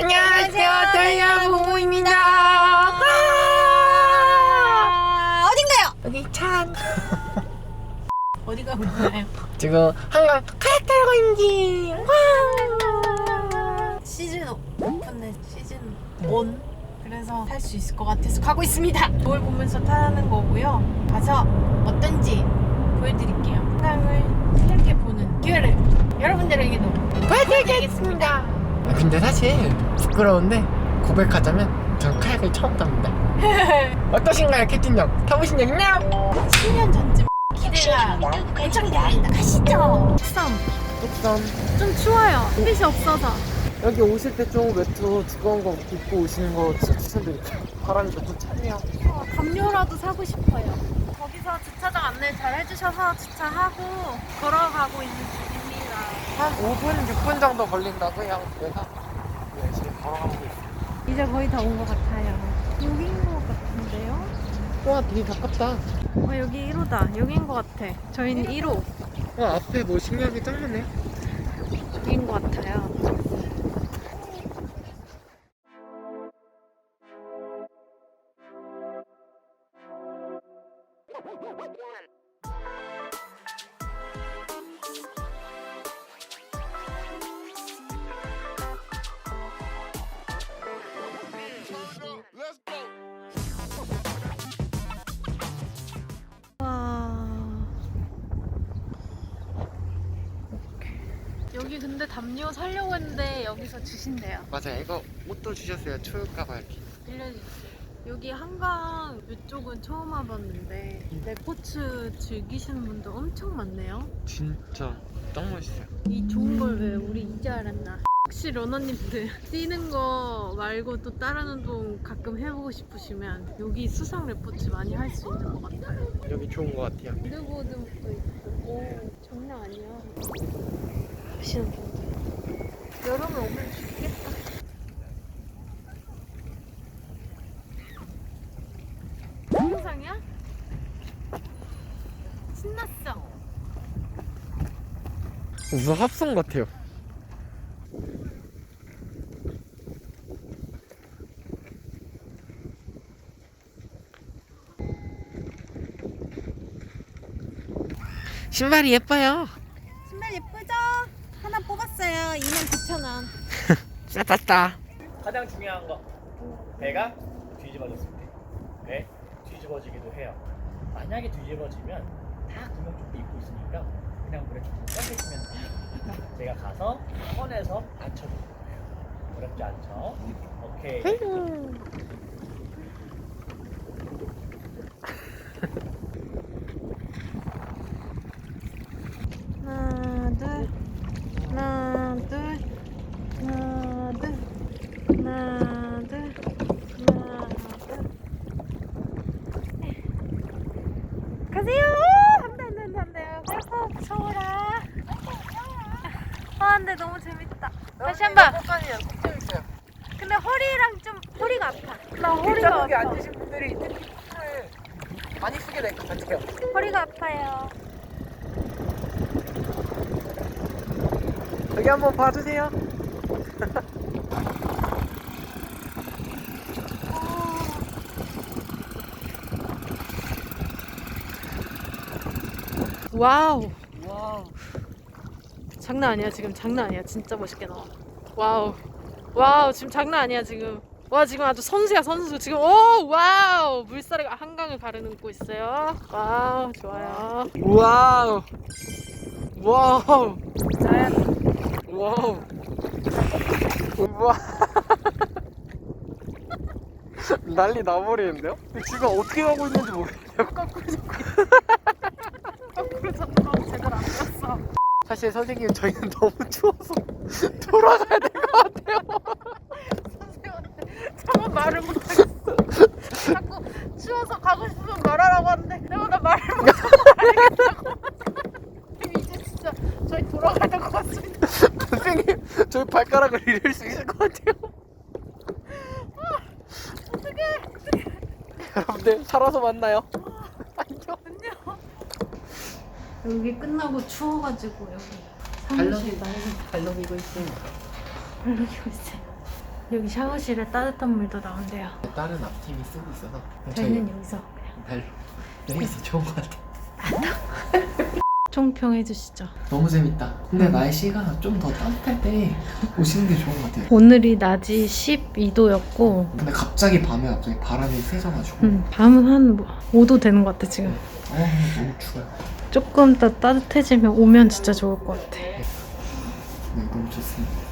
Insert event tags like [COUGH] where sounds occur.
안녕하세요, 저희야 부부입니다. 아! 어딘가요? 여기 찬. 어디 가고 있나요? 지금 한강 카약 타러 임기. 시즌 오픈의 시즌 1 그래서 탈 수 있을 것 같아서 가고 있습니다 거울 보면서 타는 거고요 가서 어떤지 보여드릴게요 한강을 이렇게 보는 기회를 여러분들에게도 보여드리겠습니다. 근데 사실 부끄러운데 고백하자면 전 카약을 처음 탑니다. [LAUGHS] 어떠신가요, 캡틴 형? 타보신 적 있나요? 10년 전쯤 기대가 엄청 됩니다 가시죠 썸. 우선 좀 추워요. 햇빛이 없어서. 여기 오실 때 좀 외투 두꺼운 거 입고 오시는 거 진짜 추천드릴게요. 바람이 너무 차네요. 어, 담요라도 사고 싶어요. 거기서 주차장 안내 잘 해주셔서 주차하고 걸어가고 있는 중입니다. 한 5분, 6분 정도 걸린다고요. 그래서 열심히 걸어가고 있어요. 이제 거의 다 온 것 같아요. 여기인 것 같은데요? 와, 되게 가깝다. 어, 여기 1호다. 여기인 것 같아. 저희는 1호. 어, 앞에 뭐 신기하게 짱하네. 여기인 것 같아요. 여기 근데 담요 살려고 했는데 여기서 주신대요. 맞아요. 이거 옷도 주셨어요. 추울까봐 이렇게. 빌려주세요. 여기 한강 이쪽은 처음 와봤는데 레포츠 즐기시는 분들 엄청 많네요. 진짜 너무 멋있어요. 이 좋은 걸 왜 우리 이제 알았나? 혹시 러너님들 뛰는 거 말고 또 다른 운동 가끔 해보고 싶으시면 여기 수상 레포츠 많이 할 수 있는 것 같아요. 여기 좋은 것 같아요. 빌드보드도 있고 오 장난 아니야. 하시는 분들 여름에 오면 죽겠다. 동영상이야? 신났어. 무슨 합성 같아요. 신발이 예뻐요. 하나 뽑았어요. 2만 9천 원. [LAUGHS] 싸다. 가장 중요한 거. 배가 뒤집어졌을 때배 뒤집어지기도 해요. 만약에 뒤집어지면 다 구명 조끼 입고 있으니까 그냥 물에 조금 꺼내시면 돼요 제가 가서 꺼내서 받쳐줄 거예요. 어렵지 않죠? 오케이 하나 둘 하나 둘 하나 둘 하나 둘 하나 둘 네. 가세요 안돼 안돼 안돼 안돼 아이고 무서워라 아 근데 너무 재밌다 다시 한 번 꽃간이에요. 꼭 재밌어요. 근데 허리랑 좀 허리가 아파 나 허리가 여기 아파 앉으신 분들이 힘을 많이 쓰게 될 것 같아요. 허리가 아파요 여기 한번 봐주세요. 와우. 장난 아니야 지금. 장난 아니야. 진짜 멋있게 나와. 와우. 와우 지금 장난 아니야 지금. 와 지금 아주 선수야 선수. 지금 오 와우. 물살이 한강을 가르고 있어요. 와우 좋아요. 와우. 와우. 짠. 와우. 와. [LAUGHS] 난리 나버리는데요? 지금 어떻게 가고 있는지 모르겠어요. 거꾸로 잡는 제대로 안 들었어 사실 선생님 저희는 너무 추워서 [LAUGHS] 돌아가야 될 것 같아요. 선생님한테 저만 말을 못하겠어 자꾸 추워서 가고 싶으면 말하라고 하는데 내가 나 말을 선생님 이제 진짜 저희 돌아가야 될 것 같습니다 선생님 저희 발가락을 잃을 수 있을 것 같아요. 여러분들 살아서 만나요. 여기 끝나고 추워가지고 여기 발로 사무실 날개 발로 미고 있습니다. 발르기고 있어요. 여기 샤워실에 따뜻한 물도 나온대요. 다른 앞팀이 쓰고 있어서 저희는 여기서 별로 여기서 좋은 것 같아 [LAUGHS] 총평해 주시죠. 너무 재밌다 근데 날씨가 좀 더 따뜻할 때 오시는 게 좋은 것 같아요 오늘이 낮이 12도였고 근데 갑자기 밤에 갑자기 바람이 세져가지고 음, 밤은 한 5도 되는 것 같아 지금. 어 너무 추워요 조금 더 따뜻해지면 오면 진짜 좋을 것 같아. 네 너무 좋습니다